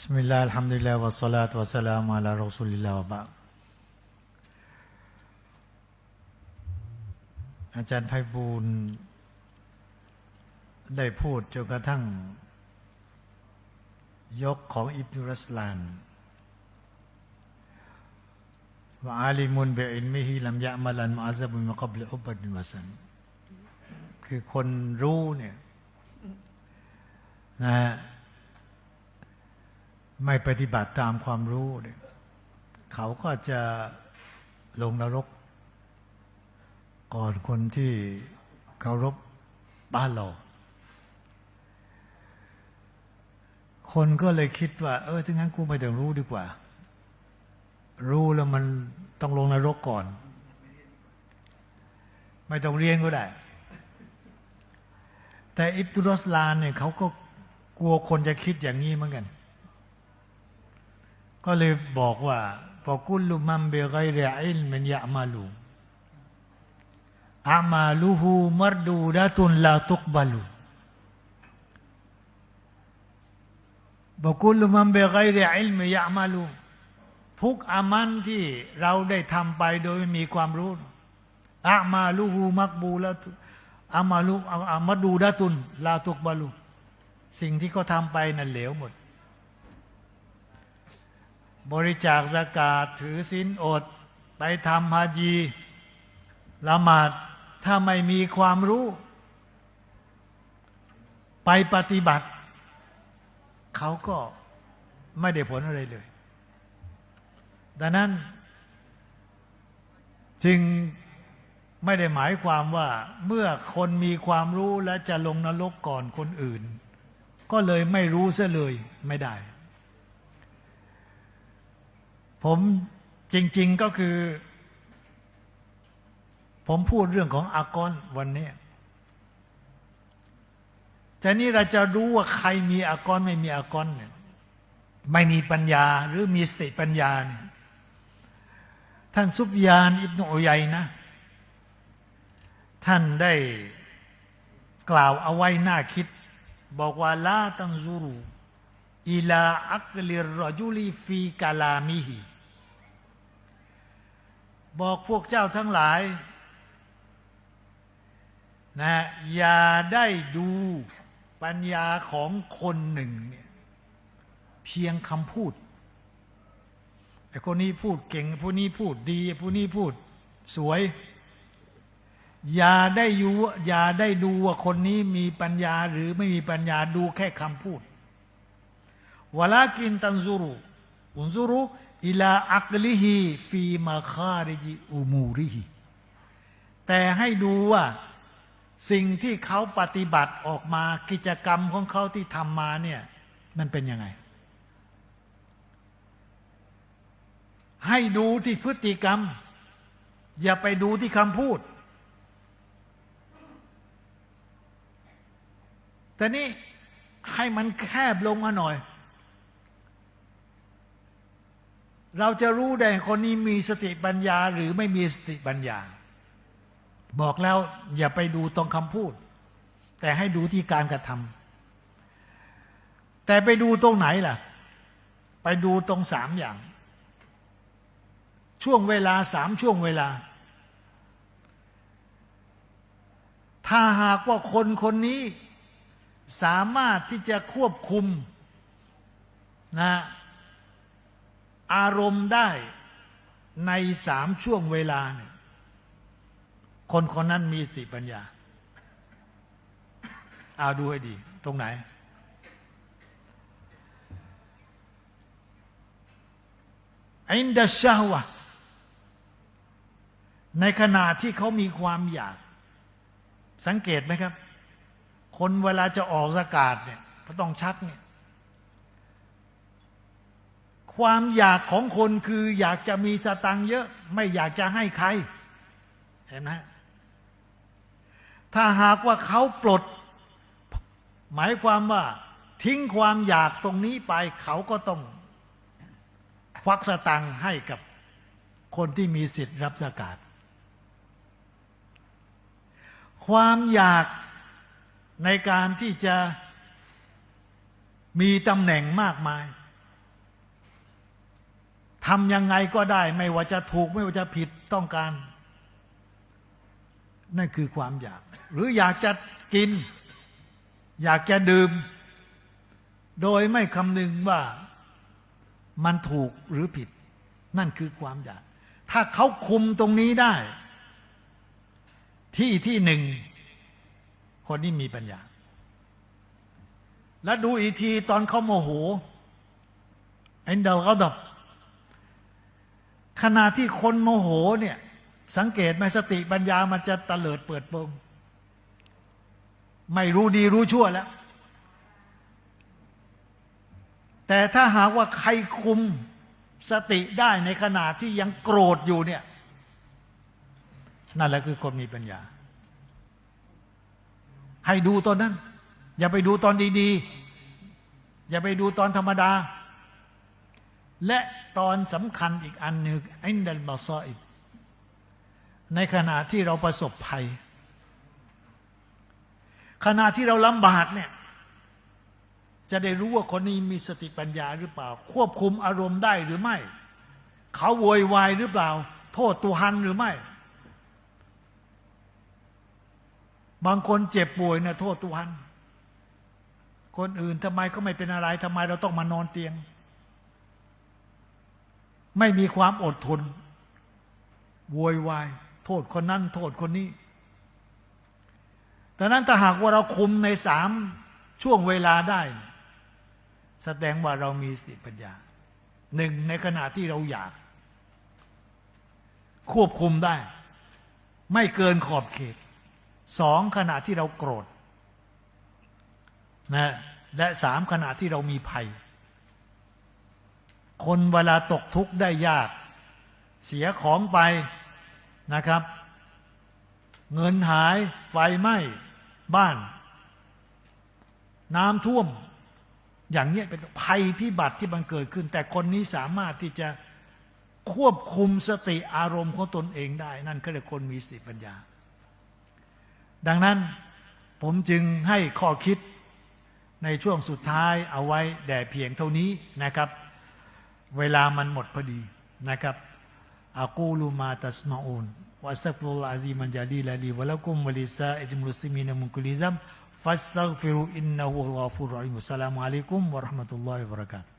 بسم الله الحمد لله والصلاة والسلام على رسول الله وبعد อาจารย์ไพบูลย์ได้พูดจนกระทั่ง ยกของอิบนุรัสลานว่าอาลิมุนเบอินมิฮิลัมยะมาลันมาอาซาบุนมะกับลอุบัดบินวะสันคือคนรู้เนี่ยนะฮะ ไม่ปฏิบัติตามความรู้เนี่ยเขาก็จะลงนรก ก่อนคนที่เคารพบ้านเรา คนก็เลยคิดว่า เออถ้างั้นกูไม่ต้องรู้ดีกว่า รู้แล้วมันต้องลงนรกก่อน ไม่ต้องเรียนก็ได้ แต่อิบตุรอสลานเนี่ยเขาก็กลัวคนจะคิดอย่างนี้เหมือนกัน ก็เลยบอกว่าพอกุลลุมัมเบกไกรอิลมันยะมาลูอามาลูฮูมรดูดะตุนลาตุกบาลูบกุลมันเบกไกรอิลมยะมาลูทุกอามันที่เราได้ทำไปโดยไม่มีความรู้อามาลูฮูมักบูละอามาลูอามาดูดะตุนลาตุกบาลูสิ่งที่เขาทำไปนั่นเหลวหมด บริจาคสกาดถือศีลอด ไปทำฮาจีละหมาดถ้าไม่มีความรู้ ไปปฏิบัติ เขาก็ไม่ได้ผลอะไรเลย ดังนั้น จึงไม่ได้หมายความว่าเมื่อคนมีความรู้และจะลงนรกก่อนคนอื่น ก็เลยไม่รู้ซะเลยไม่ได้ ผมจริง ๆก็คือ ผมพูดเรื่องของอากอนวันนี้แต่นี่เราจะรู้ว่าใครมีอากอนไม่มีอากอนเนี่ยไม่มีปัญญาหรือมีสติปัญญาเนี่ยท่านซุฟยานอิบนุอุยัยนะ ท่านได้กล่าวเอาไว้หน้าคิด บอกว่าลาตังซูรูอิลาอักลิรรจุลีฟีกาลามิฮี บอกพวกเจ้าทั้งหลายนะอย่าได้ดูปัญญาของคนหนึ่งเนี่ยเพียงคำพูดไอ้คนนี้พูดเก่งผู้นี้พูดดีผู้นี้พูดสวย อย่าได้ยูอย่าได้ดูว่าคนนี้มีปัญญาหรือไม่มีปัญญาดูแค่คำพูดวลากินตันซูรุอุนซูรุ อิลาอักลิฮีฟีมาคาริจิอุมูริฮีแต่ให้ดูว่าสิ่งที่เขาปฏิบัติออกมากิจกรรมของเขาที่ทำมาเนี่ยมันเป็นยังไง ให้ดูที่พฤติกรรม อย่าไปดูที่คำพูด แต่นี่ให้มันแคบลงมาหน่อย เราจะรู้ได้คนนี้มีสติปัญญาหรือไม่มีสติปัญญา บอกแล้วอย่าไปดูตรงคำพูด แต่ให้ดูที่การกระทำแต่ไปดูตรงไหนล่ะ ไปดูตรงสามอย่าง ช่วงเวลาสามช่วงเวลา ถ้าหากว่าคนคนนี้สามารถที่จะควบคุมนะ อารมณ์ได้ในสามช่วงเวลาเนี่ยคนคนนั้นมีสติปัญญาเอาดูให้ดี ตรงไหน อินดัชชาวะในขณะที่เขามีความอยาก สังเกตไหมครับ คนเวลาจะออกสกาดเนี่ยก็ต้องชักเนี่ย ความอยากของคนคืออยากจะมีสตังเยอะ ไม่อยากจะให้ใคร เห็นไหมถ้าหากว่าเขาปลด หมายความว่า ทิ้งความอยากตรงนี้ไป เขาก็ต้องควักสตังให้กับคนที่มีสิทธิ์รับสกาดความอยากในการที่จะมีตำแหน่งมากมาย ทำยังไงก็ได้ ไม่ว่าจะถูกไม่ว่าจะผิดต้องการ นั่นคือความอยาก หรืออยากจะกิน อยากจะดื่ม โดยไม่คำนึงว่ามันถูกหรือผิด นั่นคือความอยาก ถ้าเขาคุมตรงนี้ได้ ที่ที่หนึ่ง คนนี้มีปัญญา แล้วดูอีกทีตอนเขาโมโหไอ้เดลก็ดับ ขณะที่คนโมโหเนี่ย สังเกตไหมสติปัญญามันจะตะเลิดเปิดโปงไม่รู้ดีรู้ชั่วแล้ว แต่ถ้าหากว่าใครคุมสติได้ในขณะที่ยังโกรธอยู่เนี่ย นั่นแหละคือคนมีปัญญา ให้ดูตอนนั้น อย่าไปดูตอนดี ๆ อย่าไปดูตอนธรรมดา และตอนสำคัญอีกอันหนึ่งอินดัลบาซออิบในขณะที่เราประสบภัย ขณะที่เราลำบากเนี่ยจะได้รู้ว่าคนนี้มีสติปัญญาหรือเปล่า ควบคุมอารมณ์ได้หรือไม่ เขาโวยวายหรือเปล่า โทษตัวหันหรือไม่ บางคนเจ็บป่วยเนี่ยโทษตัวหัน คนอื่นทำไมเขาไม่เป็นอะไรทำไมเราต้องมานอนเตียง ไม่มีความอดทนโวยวาย โทษคนนั้น โทษคนนี้แต่นั้นถ้าหากว่าเราคุมในสามช่วงเวลาได้ แสดงว่าเรามีสติปัญญาหนึ่งในขณะที่เราอยาก ควบคุมได้ ไม่เกินขอบเขตสองขณะที่เราโกรธนะและสามขณะที่เรามีภัย คนเวลาตกทุกข์ได้ยาก เสียของไปนะครับ เงินหายไฟไหม้บ้าน น้ำท่วม อย่างเนี้ยเป็นภัยพิบัติที่มันเกิดขึ้น แต่คนนี้สามารถที่จะควบคุมสติอารมณ์ของตนเองได้ นั่นก็เรียกคนมีสติปัญญา ดังนั้นผมจึงให้ข้อคิดในช่วงสุดท้ายเอาไว้แด่เพียงเท่านี้นะครับ เวลามันหมดพอดีนะครับอากูลูมาตัสมาอูนวะสักฟุลอาซีมันจาลีลาลีวะลักุมวะลิซาอิดมุสลิมีนมุกุลิซัมฟัสตัฆฟิรุอินนะฮูอัลลอฮุรรฮิมสลามุอะลัยกุมวะเราะห์มะตุลลอฮิวะบะเราะกาตุฮ์